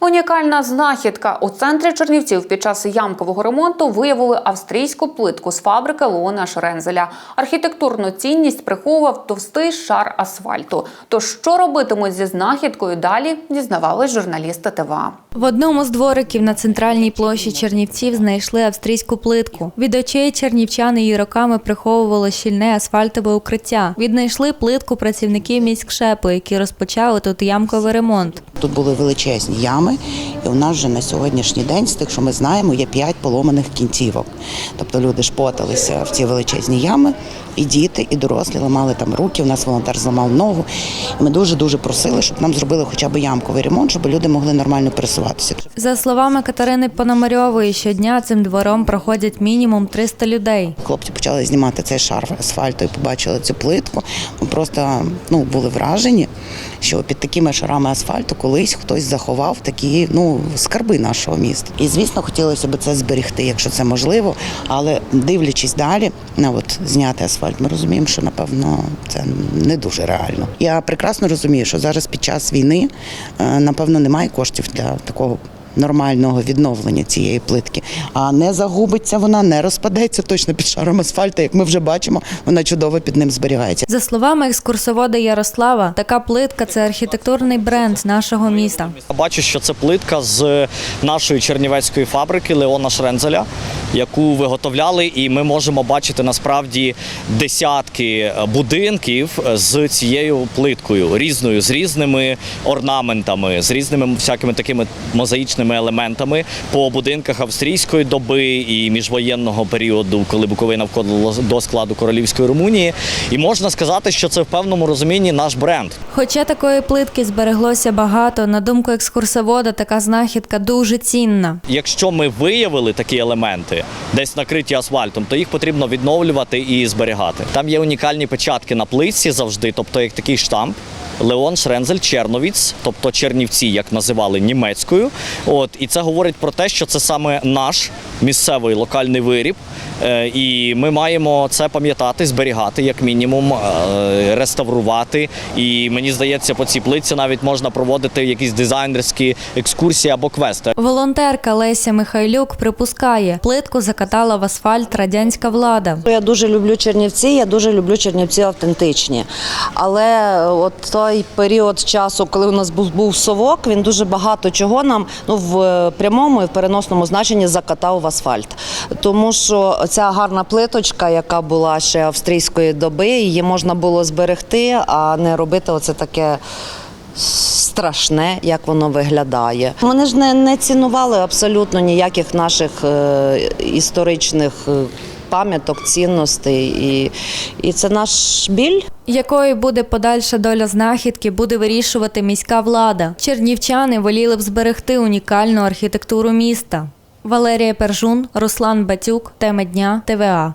Унікальна знахідка у центрі Чернівців під час ямкового ремонту виявили австрійську плитку з фабрики Леона Шрензеля. Архітектурну цінність приховував товстий шар асфальту. Тож що робитимуть зі знахідкою далі, дізнавались журналісти ТВА. В одному з двориків на центральній площі Чернівців знайшли австрійську плитку. Від очей чернівчани її роками приховували щільне асфальтове укриття. Віднайшли плитку працівників міськшепу, які розпочали тут ямковий ремонт. Тут були величезні ями, і у нас вже на сьогоднішній день, з тих, що ми знаємо, є п'ять поломаних кінцівок. Тобто люди шпоталися в ці величезні ями, і діти, і дорослі ламали там руки. У нас волонтер зламав ногу. І ми дуже дуже просили, щоб нам зробили хоча б ямковий ремонт, щоб люди могли нормально пересуватися. За словами Катерини Пономарьової, щодня цим двором проходять мінімум 300 людей. Хлопці почали знімати цей шар асфальту і побачили цю плитку. Ми просто ну були вражені, що під такими шарами асфальту колись хтось заховав такі ну скарби нашого міста. І звісно, хотілося б це зберегти, якщо це можливо. Але дивлячись далі на от зняти асфальт, ми розуміємо, що напевно це не дуже реально. Я прекрасно розумію, що зараз під час війни е, напевно немає коштів для такого нормального відновлення цієї плитки. А не загубиться вона, не розпадеться точно під шаром асфальту, як ми вже бачимо, вона чудово під ним зберігається. За словами екскурсовода Ярослава, така плитка це архітектурний бренд нашого міста. Бачу, що це плитка з нашої чернівецької фабрики Леона Шрензеля, яку виготовляли, і ми можемо бачити насправді десятки будинків з цією плиткою, різною, з різними орнаментами, з різними всякими такими мозаїчними елементами по будинках австрійської доби і міжвоєнного періоду, коли Буковина входила до складу королівської Румунії. І можна сказати, що це в певному розумінні наш бренд. Хоча такої плитки збереглося багато, на думку екскурсовода, така знахідка дуже цінна. Якщо ми виявили такі елементи, десь накриті асфальтом, то їх потрібно відновлювати і зберігати. Там є унікальні печатки на плитці завжди, тобто як такий штамп. Леон Шрензель Черновіц, тобто Чернівці, як називали німецькою. От і це говорить про те, що це саме наш місцевий локальний виріб. Е, І ми маємо це пам'ятати, зберігати, як мінімум, е, реставрувати. І мені здається, по цій плитці навіть можна проводити якісь дизайнерські екскурсії або квести. Волонтерка Леся Михайлюк припускає, плитку закатала в асфальт радянська влада. Я дуже люблю Чернівці, я дуже люблю Чернівці автентичні. Але от той період часу, коли у нас був, був совок, він дуже багато чого нам ну, в прямому і в переносному значенні закатав в асфальт. Тому що ця гарна плиточка, яка була ще австрійської доби, її можна було зберегти, а не робити оце таке. Страшне, як воно виглядає. Вони ж не, не цінували абсолютно ніяких наших е, історичних е, пам'яток, цінностей, і, і це наш біль. Якою буде подальша доля знахідки, буде вирішувати міська влада. Чернівчани воліли б зберегти унікальну архітектуру міста. Валерія Пержун, Руслан Батюк, теми дня, ТВА.